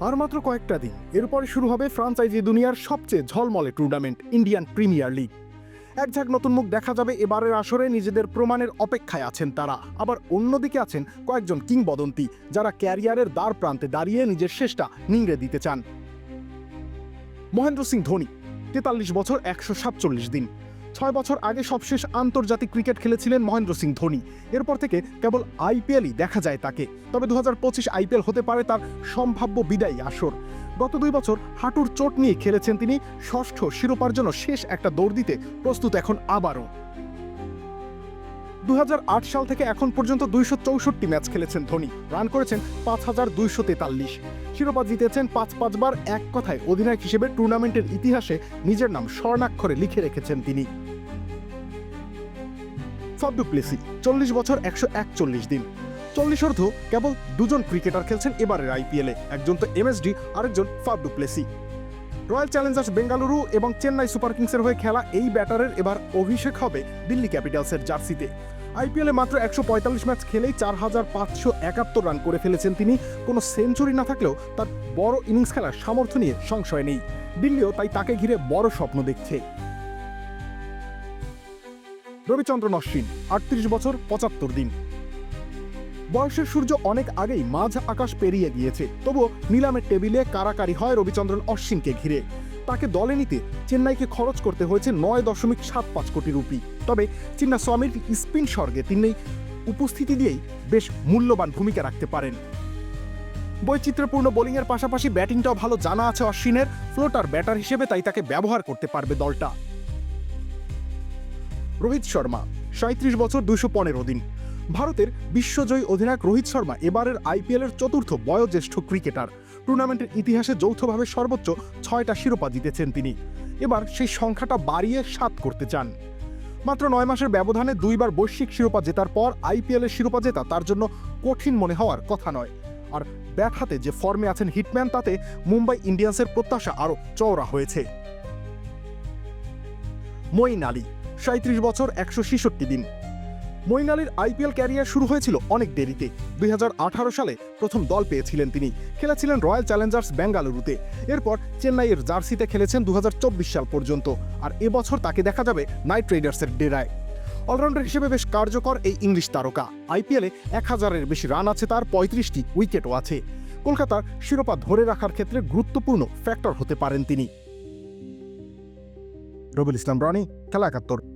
আর মাত্র কয়েকটা দিন। এরপরে শুরু হবে ফ্রাঞ্চাইজি দুনিয়ার সবচেয়ে ঝলমলে টুর্নামেন্ট ইন্ডিয়ান প্রিমিয়ার লিগ এক ঝাঁক নতুন মুখ দেখা যাবে এবারের আসরে, নিজেদের প্রমাণের অপেক্ষায় আছেন তারা। আবার অন্যদিকে আছেন কয়েকজন কিংবদন্তি, যারা ক্যারিয়ারের দ্বার প্রান্তে দাঁড়িয়ে নিজের শেষটা নিংড়ে দিতে চান। মহেন্দ্র সিং ধোনি, তেতাল্লিশ বছর, একশো সাতচল্লিশ দিন। ছয় বছর আগে সবশেষ আন্তর্জাতিক ক্রিকেট খেলেছিলেন মহেন্দ্র সিং ধোনি। এরপর থেকে কেবল আইপিএলই দেখা যায় তাকে। তবে দু হাজার পঁচিশ আইপিএল হতে পারে তার সম্ভাব্য বিদায়ী আসর। গত দুই বছর হাঁটুর চোট নিয়ে খেলেছেন তিনি। ষষ্ঠ শিরোপার জন্য শেষ একটা দৌড় দিতে প্রস্তুত এখন আবারও। দু হাজার আট সাল থেকে এখন পর্যন্ত দুইশো চৌষট্টি ম্যাচ খেলেছেন ধোনি। রান করেছেন পাঁচ হাজার দুইশো তেতাল্লিশ। শিরোপা জিতেছেন পাঁচ পাঁচবার এক কথায় অধিনায়ক হিসেবে টুর্নামেন্টের ইতিহাসে নিজের নাম স্বর্ণাক্ষরে লিখে রেখেছেন তিনি। ফবডুপ্লেসি চল্লিশ বছর একশো একচল্লিশ দিন। চল্লিশ অর্ধ কেবল দুজন ক্রিকেটার খেলছেন এবারের আইপিএলে একজন তো এমএসডি আরেকজন ফাবডুপ্লেসি রয়্যাল চ্যালেঞ্জার্স বেঙ্গালুরু এবং চেন্নাই সুপার কিংসের হয়ে খেলা এই ব্যাটারের এবার অভিষেক হবে দিল্লি ক্যাপিটালসের জার্সিতে। আইপিএলে মাত্র একশো পঁয়তাল্লিশ ম্যাচ খেলেই চার হাজার পাঁচশো একাত্তর রান করে ফেলেছেন তিনি। কোনো সেঞ্চুরি না থাকলেও তার বড় ইনিংস খেলার সামর্থ্য নিয়ে সংশয় নেই। দিল্লিও তাই তাকে ঘিরে বড় স্বপ্ন দেখছে। রবিচন্দ্রন অশ্বিন, আটত্রিশ বছর, পঁচাত্তর দিন। বয়সের সূর্য অনেক আগেই মাঝ আকাশ পেরিয়ে গিয়েছে, তবুও নিলামের টেবিলে কারাকারি হয় রবিচন্দ্রন অশ্বিনকে ঘিরে। তাকে দলে নিতে চেন্নাইকে খরচ করতে হয়েছে নয় দশমিক সাত পাঁচ কোটি রুপি। তবে চিন্না স্বামীর স্পিন স্বর্গে তিনি উপস্থিতি দিয়েই বেশ মূল্যবান ভূমিকা রাখতে পারেন। বৈচিত্র্যপূর্ণ বোলিংয়ের পাশাপাশি ব্যাটিংটাও ভালো জানা আছে অশ্বিনের। ফ্লোটার ব্যাটার হিসেবে তাই তাকে ব্যবহার করতে পারবে দলটা। রোহিত শর্মা সাঁত্রিশ বছর দুশো পনেরো দিন। ভারতের বিশ্বজয়ী অধিনায়ক রোহিত শর্মা এবারের আইপিএলের চতুর্থ বয়োজ্যেষ্ঠ ক্রিকেটার। টুর্নামেন্টের ইতিহাসে যৌথভাবে সর্বোচ্চ ছয়টা শিরোপা জিতেছেন তিনি। এবার সেই সংখ্যাটা বাড়িয়ে সাত করতে চান। মাত্র নয় মাসের ব্যবধানে দুইবার বৈশ্বিক শিরোপা জেতার পর আইপিএলের শিরোপা জেতা তার জন্য কঠিন মনে হওয়ার কথা নয়। আর ব্যাট হাতে যে ফর্মে আছেন হিটম্যান, তাতে মুম্বাই ইন্ডিয়ান্সের প্রত্যাশা আরও চওড়া হয়েছে। মঈন আলী সাঁত্রিশ বছর একশো ছেষট্টি দিন। মঈন আলীর আইপিএল ক্যারিয়ার শুরু হয়েছিল অনেক দেরিতে। দুই হাজার আঠারো সালে প্রথম দল পেয়েছিলেন তিনি। খেলেছিলেন রয়্যাল চ্যালেঞ্জার্স বেঙ্গালুরুতে। এরপর চেন্নাইয়ের জার্সিতে খেলেছেন দু হাজার চব্বিশ সাল পর্যন্ত। আর এবছর তাকে দেখা যাবে নাইট রাইডার্সের ডেরায়। অলরাউন্ডার হিসেবে বেশ কার্যকর এই ইংলিশ তারকা। আইপিএলে এক হাজারের বেশি রান আছে তার, পঁয়ত্রিশটি উইকেটও আছে। কলকাতার শিরোপা ধরে রাখার ক্ষেত্রে গুরুত্বপূর্ণ ফ্যাক্টর হতে পারেন তিনি। রবিল ইসলাম রনি, খেলা একাত্তর।